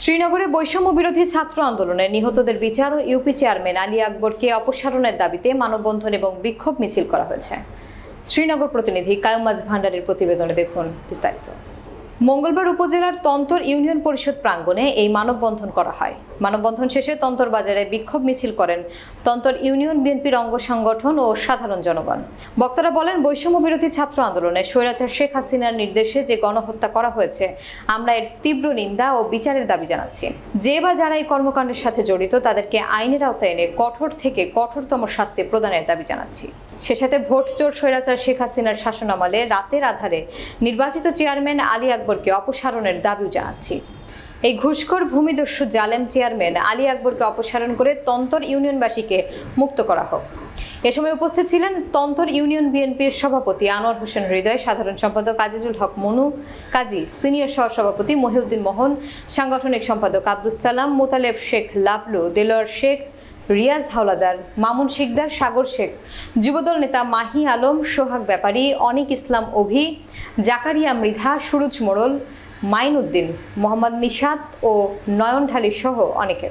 শ্রীনগরে বৈষম্য বিরোধী ছাত্র আন্দোলনে নিহতদের বিচার ও ইউপি চেয়ারম্যান আলী আকবরকে অপসারণের দাবিতে মানববন্ধন এবং বিক্ষোভ মিছিল করা হয়েছে। শ্রীনগর প্রতিনিধি কায়ুমাজ ভান্ডারের প্রতিবেদনে দেখুন বিস্তারিত। মঙ্গলবার উপজেলার তন্তর ইউনিয়ন পরিষদ প্রাঙ্গণে এই মানববন্ধন করা হয়। মানববন্ধন শেষে তন্তর বাজারে বিক্ষোভ মিছিল করেন তন্তর ইউনিয়ন বিএনপির অঙ্গ সংগঠন ও সাধারণ জনগণ। বক্তারা বলেন, বৈষম্য বিরোধী ছাত্র আন্দোলনে স্বৈরাচার শেখ হাসিনার নির্দেশে যে গণহত্যা করা হয়েছে, আমরা এর তীব্র নিন্দা ও বিচারের দাবি জানাচ্ছি। যে বা যারা এই কর্মকাণ্ডের সাথে জড়িত, তাদেরকে আইনের আওতায় এনে কঠোর থেকে কঠোরতম শাস্তি প্রদানের দাবি জানাচ্ছি। সে সাথে ভোট চোর স্বৈরাচার শেখ হাসিনার শাসনামলে রাতের আধারে নির্বাচিত চেয়ারম্যান আলী আকবরকে অপসারণের দাবিও জানাচ্ছি। এই ঘুষখোর ভূমিদস্যু জালেম চেয়ারম্যান আলী আকবরকে অপসারণ করে তন্তর ইউনিয়নবাসীকে মুক্ত করা হোক। এ সময় উপস্থিত ছিলেন তন্তর ইউনিয়ন বিএনপির সভাপতি আনোয়ার হোসেন হৃদয়, সাধারণ সম্পাদক আজিজুল হক মনু, কাজী সিনিয়র সহসভাপতি মহিউদ্দিন মোহন, সাংগঠনিক সম্পাদক আব্দুস সালাম, মোতালেব শেখ লাভলু, দেলোয়ার শেখ রিয়াজ হাওলাদার, মামুন শিকদার, সাগর শেখ। যুবদল নেতা মাহি আলম, সোহাগ ব্যাপারী, অনিক ইসলাম অভি, জাকারিয়া মৃধা, সুরুজ মোড়ল মাইনুদ্দিন মোহাম্মদ নিশাত ও নয়ন ঢালি সহ অনেকে।